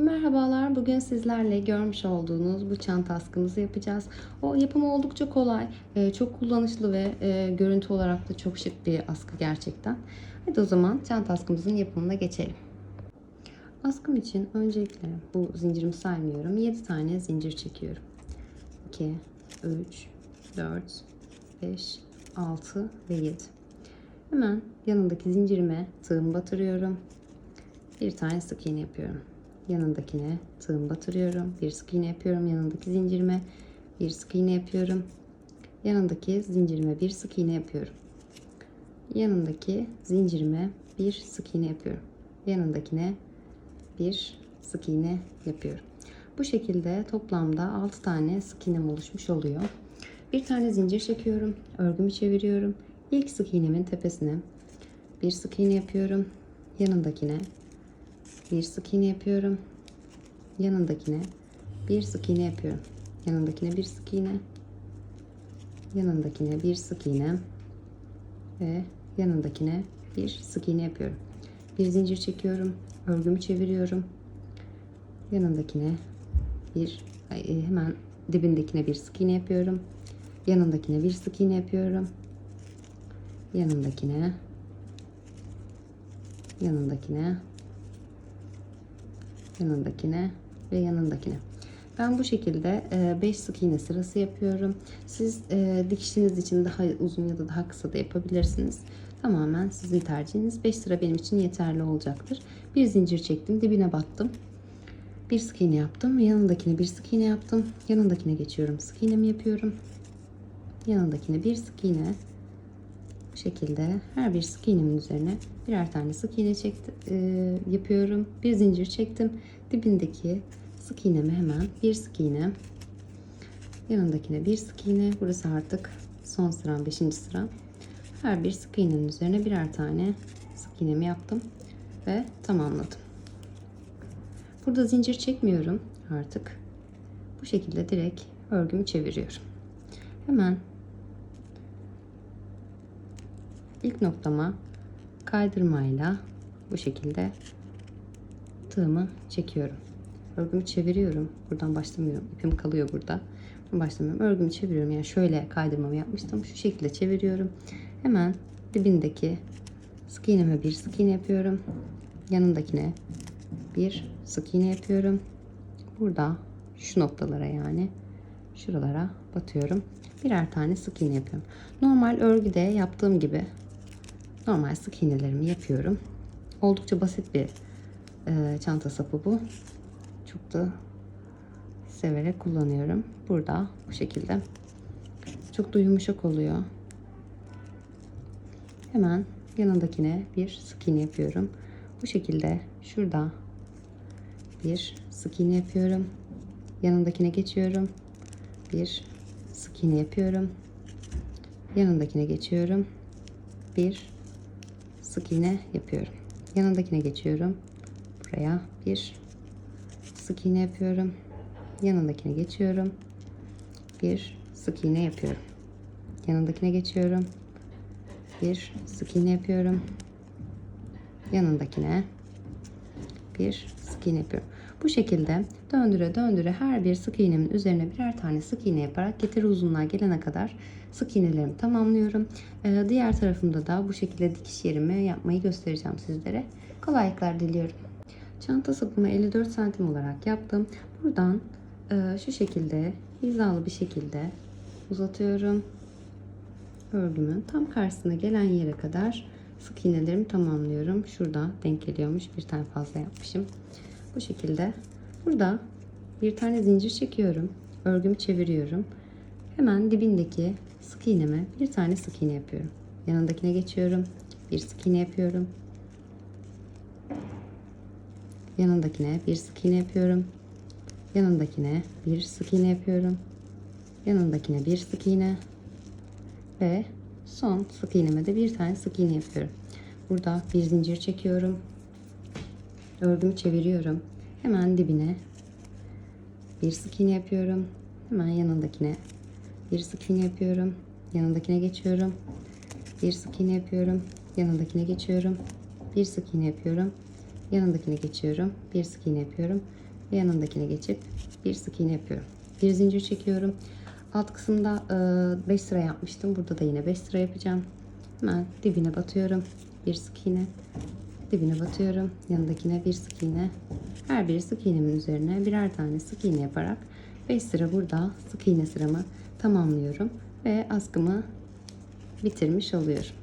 Merhabalar, bugün sizlerle görmüş olduğunuz bu çanta askımızı yapacağız. O yapımı oldukça kolay, e, çok kullanışlı ve e, görüntü olarak da çok şık bir askı gerçekten. Hadi o zaman çanta askımızın yapımına geçelim. Askım için öncelikle bu zincirimi saymıyorum. 7 tane zincir çekiyorum. 2, 3, 4, 5, 6 ve 7. Hemen yanındaki zincirime tığım batırıyorum. Bir tane sık iğne yapıyorum. Yanındakine tığım batırıyorum. Bir sık iğne yapıyorum. Yanındaki zincirime bir sık iğne yapıyorum. Yanındaki zincirime bir sık iğne yapıyorum. Yanındaki zincirime bir sık iğne yapıyorum. Yanındakine bir sık iğne yapıyorum. Bu şekilde toplamda 6 tane sık iğnem oluşmuş oluyor. Bir tane zincir çekiyorum. Örgümü çeviriyorum. İlk sık iğnemin tepesine bir sık iğne yapıyorum. Yanındakine bir sık iğne yapıyorum. Yanındakine bir sık iğne yapıyorum. Yanındakine bir sık iğne. Yanındakine bir sık iğne ve yanındakine bir sık iğne yapıyorum. Bir zincir çekiyorum. Örgümü çeviriyorum. Yanındakine bir ay, hemen dibindekine bir sık iğne yapıyorum. Yanındakine bir sık iğne yapıyorum. Yanındakine yanındakine yanındakine ve yanındakine. Ben bu şekilde 5 sık iğne sırası yapıyorum. Siz e, dikişiniz için daha uzun ya da daha kısa da yapabilirsiniz. Tamamen sizin tercihiniz. 5 sıra benim için yeterli olacaktır. Bir zincir çektim, dibine battım. Bir sık iğne yaptım yanındakine bir sık iğne yaptım. Yanındakine geçiyorum. Sık iğnemi yapıyorum. Yanındakine bir sık iğne. Şekilde her bir sık iğnemin üzerine birer tane sık iğne çekti, e, yapıyorum. Bir zincir çektim. Dibindeki sık iğneme hemen bir sık iğne. Yanındakine bir sık iğne. Burası artık son sıram 5. sıra. Her bir sık iğnenin üzerine birer tane sık iğnemi yaptım ve tamamladım. Burada zincir çekmiyorum artık. Bu şekilde direkt örgümü çeviriyorum. Hemen ilk noktama kaydırmayla bu şekilde tığımı çekiyorum. Örgümü çeviriyorum. Buradan başlamıyorum. İpim kalıyor burada. Başlamıyorum. Örgümü çeviriyorum. Yani şöyle kaydırmamı yapmıştım. Şu şekilde çeviriyorum. Hemen dibindeki sık iğneme bir sık iğne yapıyorum. Yanındakine bir sık iğne yapıyorum. Burada şu noktalara yani şuralara batıyorum. Birer tane sık iğne yapıyorum. Normal örgüde yaptığım gibi normal sık iğnelerimi yapıyorum. Oldukça basit bir e, çanta sapı bu. Çok da severek kullanıyorum. Burada bu şekilde. Çok da yumuşak oluyor. Hemen yanındakine bir sık iğne yapıyorum. Bu şekilde şurada bir sık iğne yapıyorum. Yanındakine geçiyorum. Bir sık iğne yapıyorum. Yanındakine geçiyorum. Bir sık iğne yapıyorum. Yanındakine geçiyorum. Buraya bir sık iğne yapıyorum. Yanındakine geçiyorum. Bir sık iğne yapıyorum. Yanındakine geçiyorum. Bir sık iğne yapıyorum. Yanındakine bir sık iğne yapıyorum. Bu şekilde döndüre döndüre her bir sık iğnemin üzerine birer tane sık iğne yaparak getir uzunluğa gelene kadar sık iğnelerimi tamamlıyorum. Ee, diğer tarafımda da bu şekilde dikiş yerimi yapmayı göstereceğim sizlere. Kolaylıklar diliyorum. Çanta sapımı 54 santim olarak yaptım. Buradan e, şu şekilde hizalı bir şekilde uzatıyorum. Örgümün tam karşısına gelen yere kadar sık iğnelerimi tamamlıyorum. Şurada denk geliyormuş. Bir tane fazla yapmışım. Bu şekilde. Burada bir tane zincir çekiyorum. Örgümü çeviriyorum. Hemen dibindeki sık iğneme bir tane sık iğne yapıyorum. Yanındakine geçiyorum. Bir sık iğne yapıyorum. Yanındakine bir sık iğne yapıyorum. Yanındakine bir sık iğne yapıyorum. Yanındakine bir sık iğne ve son sık iğneme de bir tane sık iğne yapıyorum. Burada bir zincir çekiyorum. Örgümü çeviriyorum. Hemen dibine bir sık iğne yapıyorum. Hemen yanındakine bir sık iğne yapıyorum. Yanındakine geçiyorum. Bir sık iğne yapıyorum. Yanındakine geçiyorum. Bir sık iğne yapıyorum. Yanındakine geçiyorum. Bir sık iğne yapıyorum. ve yanındakine geçip bir sık iğne yapıyorum. Bir zincir çekiyorum. Alt kısımda 5 sıra yapmıştım. Burada da yine 5 sıra yapacağım. Hemen dibine batıyorum. Bir sık iğne. Dibine batıyorum. Yanındakine bir sık iğne. Her bir sık iğnemin üzerine birer tane sık iğne yaparak 5 sıra burada sık iğne sıramı tamamlıyorum ve askımı bitirmiş oluyorum.